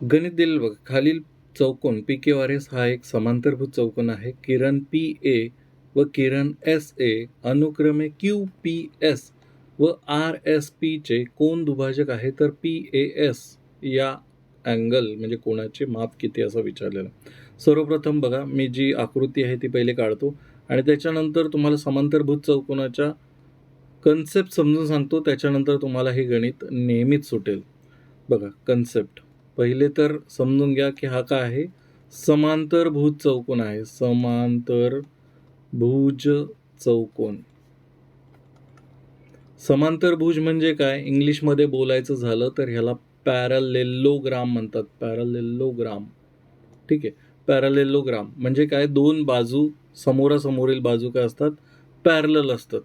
गणित दिलेलं बघा खालील चौकोन पी क्यू आर एस हा एक समांतरभूत चौकोन आहे. किरण पी ए व किरण एस ए अनुक्रमे क्यू पी एस व आर एस पीचे कोण दुभाजक आहे? तर पी ए एस या अँगल म्हणजे कोणाचे माप किती असं विचारलेलं. सर्वप्रथम बघा मी जी आकृती आहे ती पहिले काढतो आणि त्याच्यानंतर तुम्हाला समांतरभूत चौकोनाच्या कन्सेप्ट समजून सांगतो. त्याच्यानंतर तुम्हाला हे गणित नेहमीच सुटेल. बघा कन्सेप्ट पहिले तर समजून घ्या की हा काय आहे? समांतर भुज चौकोन आहे. समांतर भुज चौकोन. समांतर भुज म्हणजे काय? इंग्लिशमध्ये बोलायचं झालं तर ह्याला पॅरालेलोग्राम म्हणतात. पॅरालेलोग्राम. ठीक आहे? पॅरालेलोग्राम. म्हणजे काय? दोन बाजू समोरासमोरील बाजू काय असतात? पॅरल असतात.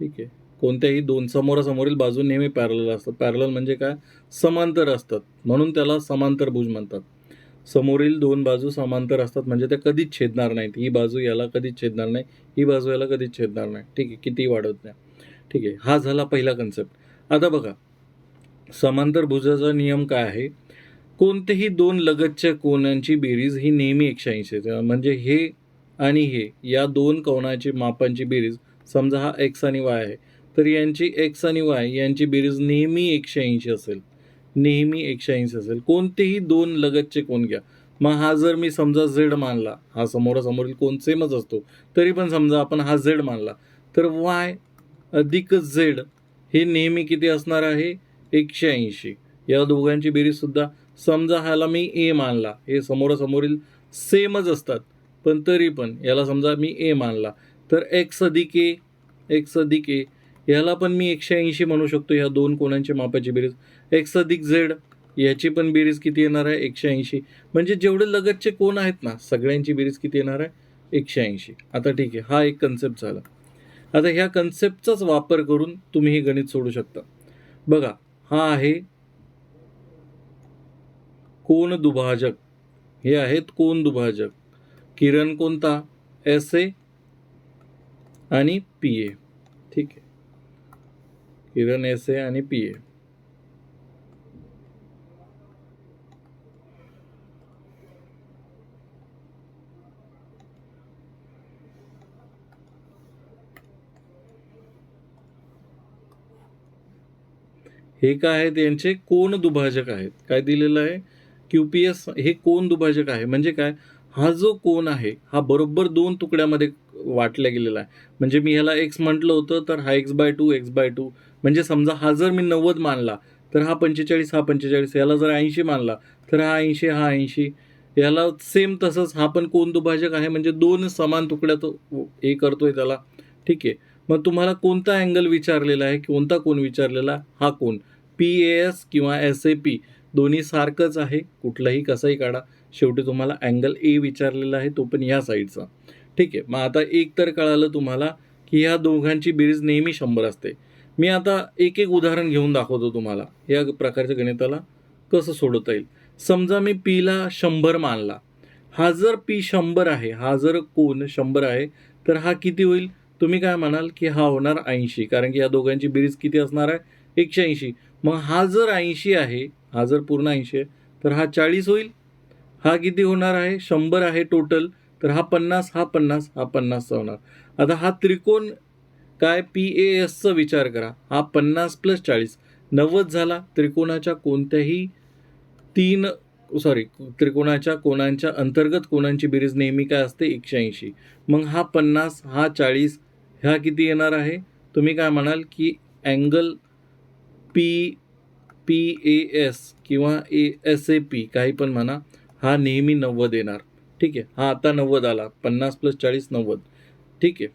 ठीक आहे? कोणत्याही दोन समोरासमोरील बाजू नेहमी पॅरल असतात. पॅरल म्हणजे काय? समांतर असतात. म्हणून त्याला समांतर भुज म्हणतात. समोरील दोन बाजू समांतर असतात म्हणजे त्या कधीच छेदणार नाहीत. ही बाजू याला कधीच छेदणार नाही. ही बाजू याला कधीच छेदणार नाही. ठीक आहे किती वाढवत नाही ठीक आहे हा झाला पहिला कन्सेप्ट आता बघा समांतर भुजाचा नियम काय आहे? कोणतेही दोन लगतच्या कोनांची बेरीज ही नेहमी एकशे ऐंशी म्हणजे हे आणि हे या दोन कोणाची मापांची बेरीज समजा हा एक्स आणि वाय आहे. तर यांची एक्स आणि वाय यांची बेरीज नेहमी एकशे ऐंशी असेल. नेहमी एकशे ऐंशी असेल. कोणतेही दोन लगतचे कोण घ्या. मग हा जर मी समजा झेड मानला हा समोरासमोरील कोण सेमच असतो तरी पण समजा आपण हा झेड मानला. तर वाय अधिक झेड हे नेहमी किती असणार आहे? एकशे ऐंशी. या दोघांची बेरीजसुद्धा समजा ह्याला मी ए मानला हे समोरासमोरील सेमच असतात पण तरी पण याला समजा मी ए मानला. तर एक्स अधिक ए एक्स अधिक ए ह्याला पण मी एकशे ऐंशी म्हणू शकतो ह्या दोन कोणांच्या मापाची बेरीज. एक्स अधिक झेड याची पण बेरीज किती येणार आहे? एकशे ऐंशी. म्हणजे जेवढे लगतचे कोण आहेत ना सगळ्यांची बेरीज किती येणार आहे? एकशे ऐंशी. आता ठीक आहे हा एक कन्सेप्ट झाला. आता ह्या कन्सेप्टचाच वापर करून तुम्ही हे गणित सोडू शकता. बघा हा आहे कोण दुभाजक. हे आहेत कोण दुभाजक? किरण कोणता? एस ए आणि पी ए. ठीक आहे. किरण एस ए आणि पी ए. हे काय आहेत? यांचे कोण दुभाजक आहेत? काय दिलेलं आहे? क्यू पी एस हे कोण दुभाजक आहे? म्हणजे काय? हा जो कोण आहे हा बरोबर दोन तुकड्यामध्ये वाटला गेलेला आहे. म्हणजे मी ह्याला एक्स म्हटलं होतं तर हा X by two X by two म्हणजे समजा हा जर मी नव्वद मानला तर हा पंचेचाळीस हा पंचेचाळीस याला जर ऐंशी मानला तर हा ऐंशी हा ऐंशी. याला सेम तसंच हा पण कोण दुभाजक आहे म्हणजे दोन समान तुकड्यात हे करतोय त्याला. ठीक आहे. मग तुम्हाला कोणता अँगल विचारलेला आहे कोणता कोण विचारलेला? हा कोण पी ए एस किंवा एस ए पी दोन्ही सारखंच आहे कुठलाही कसाही काढा. शेवटी तुम्हाला अँगल ए विचारलेला आहे तो पण या साईडचा ठीक आहे मग आता एक तर कळालं तुम्हाला की ह्या दोघांची बेरीज नेहमी शंभर असते. मी आता एक एक उदाहरण घेऊन दाखवतो तुम्हाला. या प्रकारच्या गणिताला कसं सोडवता येईल. समजा मी पीला शंभर मानला. हा जर पी शंभर आहे हा जर कोण शंभर आहे तर हा किती होईल? तुम्ही काय म्हणाल की हा होणार ऐंशी कारण की या दोघांची बेरीज किती असणार आहे? एकशे ऐंशी. मग हा जर ऐंशी आहे हा जर पूर्ण ऐंशी आहे तर हा चाळीस होईल? हा किती होणार आहे? शंभर आहे टोटल तर हा पन्नास हा पन्नास हा पन्नासचा होणार. आता हा त्रिकोण काय? पी ए एसचा विचार करा. हा पन्नास प्लस चाळीस. नव्वद झाला. त्रिकोणाच्या कोणत्याही तीन सॉरी त्रिकोणाच्या कोणांच्या अंतर्गत कोणांची बेरीज नेहमी काय असते? एकशे ऐंशी. मग हा पन्नास हा चाळीस ह्या किती येणार आहे? तुम्ही काय म्हणाल की angle P P A S किंवा ए एस ए पी काही पण म्हणा हा नेहमी नव्वद येणार. ठीक आहे? हा आता नव्वद आला. पन्नास प्लस चाळीस नव्वद. ठीक आहे?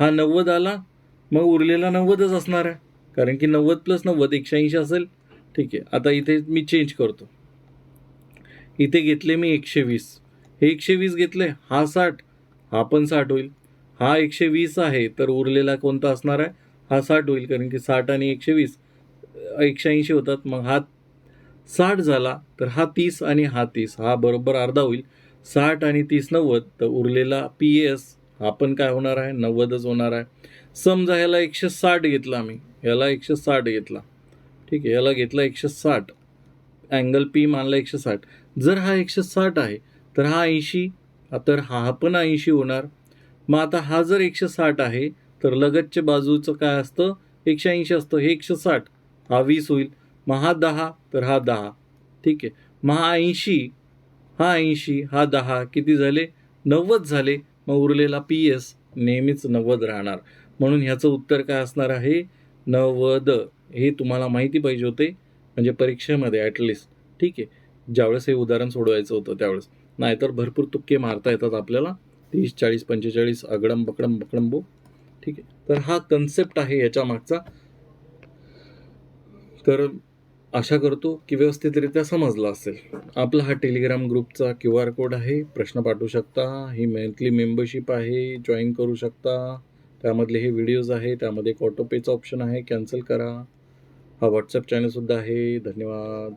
हा नव्वद आला मग उरलेला नव्वदच असणार आहे. कारण की नव्वद प्लस नव्वद एकशे ऐंशी असेल. ठीक आहे? आता इथे मी चेंज करतो. इथे घेतले मी एकशे वीस. हे एकशे वीस घेतले हा साठ हा पण साठ होईल. हा एकशे वीस आहे तर उरलेला कोणता असणार आहे? हा साठ होईल. कारण की साठ आणि एकशे वीस एकशे ऐंशी होतात. मग हा साठ झाला तर हा तीस आणि हा तीस हा बरोबर अर्धा होईल. साठ आणि तीस नव्वद तर उरलेला पी एस हा पण काय होणार आहे? नव्वदच होणार आहे. समजा ह्याला एकशे साठ घेतला आम्ही. ह्याला एकशे साठ घेतला. ठीक आहे याला घेतला एकशे साठ. अँगल पी मानला एकशे साठ. जर हा एकशे साठ आहे तर हा ऐंशी तर हा पण ऐंशी होणार. मग आता हा जर एकशे साठ आहे तर लगतच्या बाजूचं काय असतं? एकशे ऐंशी असतं. हे एकशे साठ. हा वीस होईल. महा दहा तर हा दहा. ठीक आहे. महा ऐंशी हा ऐंशी हा दहा किती झाले? नव्वद झाले. मग उरलेला पी एस नेहमीच नव्वद राहणार. म्हणून ह्याचं उत्तर काय असणार आहे? नव्वद. हे तुम्हाला माहिती पाहिजे होते. म्हणजे परीक्षेमध्ये ॲटलिस्ट ठीक आहे. ज्यावेळेस हे उदाहरण सोडवायचं होतं त्यावेळेस. नाहीतर भरपूर तुक्के मारता येतात आपल्याला. तीस चाळीस पंचेचाळीस अगडम बकडम बकडंबो. ठीक आहे. तर हा कन्सेप्ट आहे याच्या मागचा. तर आशा करतो की व्यवस्थितरित्या समजला असेल. आपला हा टेलिग्राम ग्रुपचा क्यू आर कोड आहे. प्रश्न पाठवू शकता. ही मंथली मेंबरशिप आहे. जॉईन करू शकता. त्यामधले हे व्हिडिओज आहे. त्यामध्ये एक ऑटोपेचं ऑप्शन आहे. कॅन्सल करा. हा व्हॉट्सअप चॅनलसुद्धा आहे. धन्यवाद.